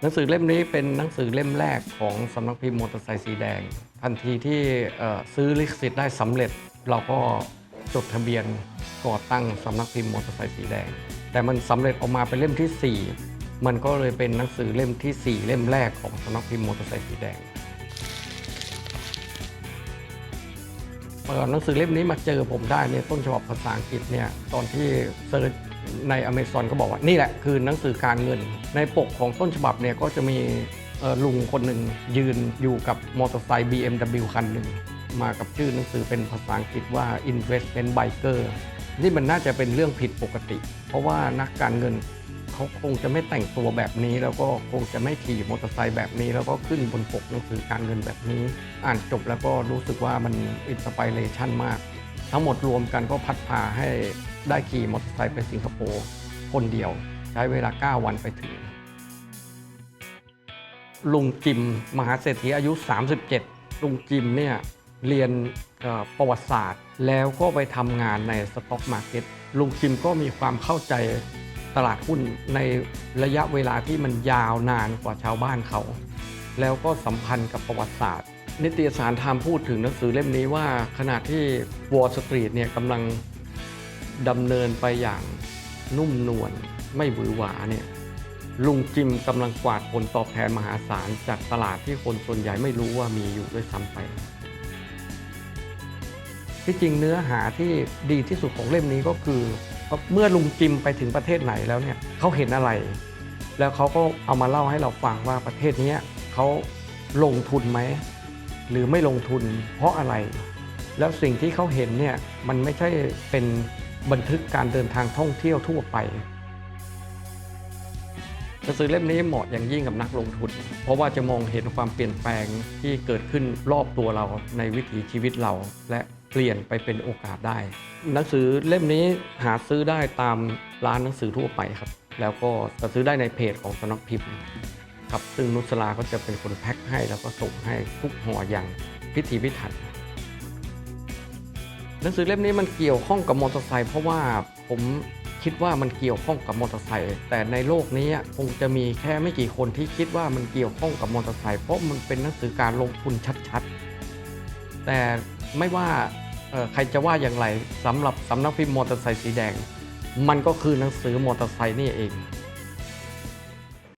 หนังสือเล่มนี้เป็นหนังสือเล่มแรกของสำนักพิมพ์มอเตอร์ไซค์สีแดง ทันทีที่ซื้อลิขสิทธิ์ได้สำเร็จ เราก็จดทะเบียนก่อตั้งสำนักพิมพ์มอเตอร์ไซค์สีแดง แต่มันสำเร็จออกมาเป็นเล่มทีสี่4 มันก็เลยเป็นหนังสือเล่มทีสี่ 4 เล่มแรกของสำนักพิมพ์มอเตอร์ไซค์สีแดงเปิดหนังสือเล่มนี้มาเจอผมได้เนี่ยต้นฉบับภาษาอังกฤษเนี่ยตอนที่เซิร์ช ในอเมซอนก็บอกว่านี่แหละคือหนังสือการเงิน ในปกของต้นฉบับเนี่ยก็จะมีลุงคนหนึ่งยืนอยู่กับมอเตอร์ไซค์ BMW คันหนึ่งมากับชื่อหนังสือเป็นภาษาอังกฤษว่า Investment Biker นี่มันน่าจะเป็นเรื่องผิดปกติ เพราะว่านักการเงินเขาคงจะไม่แต่งตัวแบบนี้ แล้วก็คงจะไม่ขี่มอเตอร์ไซค์แบบนี้ แล้วก็ขึ้นบนปกหนังสือการเงินแบบนี้ อ่านจบแล้วก็รู้สึกว่ามันอินสปิเรชันมาก ทั้งหมดรวมกันก็พัดพาให้ ได้ขี่มอเตอร์ไซค์ไปสิงคโปร์คนเดียว ใช้เวลา 9 วันไปถึง ลุงจิม มหาเศรษฐีอายุ 37 ลุงจิมเนี่ยเรียนประวัติศาสตร์ แล้วก็ไปทำงานในสต็อกมาร์เก็ตลุงจิมก็มีความเข้าใจตลาดหุ้นในระยะเวลาที่มันยาวนานกว่าชาวบ้านเขา แล้วก็สัมพันธ์กับประวัติศาสตร์ นิตยสารไทม์พูดถึงหนังสือเล่มนี้ว่าขณะที่วอลสตรีทเนี่ยกำลัง ดำเนินไปอย่างนุ่มนวลไม่หวือหวาเนี่ยลุงจิมกำลังกวาดผลตอบแทนมหาศาลจากตลาดที่คนส่วนใหญ่ไม่รู้ว่ามีอยู่ด้วยซ้ำไป ที่จริงเนื้อหาที่ดีที่สุดของเล่มนี้ก็คือ เมื่อลุงจิมไปถึงประเทศไหนแล้วเนี่ยเขาเห็นอะไร แล้วเขาก็เอามาเล่าให้เราฟังว่าประเทศนี้เขาลงทุนไหมหรือไม่ลงทุนเพราะอะไร แล้วสิ่งที่เขาเห็นเนี่ยมันไม่ใช่เป็น บันทึกการเดินทางท่องเที่ยวทั่วไปหนังสือเล่มนี้เหมาะอย่างยิ่งกับนักลงทุน เพราะว่าจะมองเห็นความเปลี่ยนแปลงที่เกิดขึ้นรอบตัวเราในวิถีชีวิตเรา และเปลี่ยนไปเป็นโอกาสได้ หนังสือเล่มนี้หาซื้อได้ตามร้านหนังสือทั่วไปครับ แล้วก็จะซื้อได้ในเพจของสำนักพิมพ์ครับซึ่งนุสลาก็จะเป็นคนแพ็คให้แล้วก็ส่งให้ทุกห่ออย่างพิถีพิถัน หนังสือเล่มนี้มันเกี่ยวข้องกับมอเตอร์ไซค์เพราะว่าผมคิดว่ามันเกี่ยวข้องกับมอเตอร์ไซค์แต่ในโลกนี้คงจะมีแค่ไม่กี่คนที่คิดว่ามันเกี่ยวข้องกับมอเตอร์ไซค์เพราะมันเป็นหนังสือการลงทุนชัดๆ แต่ไม่ว่าใครจะว่าอย่างไรสำหรับสำนักพิมพ์มอเตอร์ไซค์สีแดง มันก็คือหนังสือมอเตอร์ไซค์นี่เอง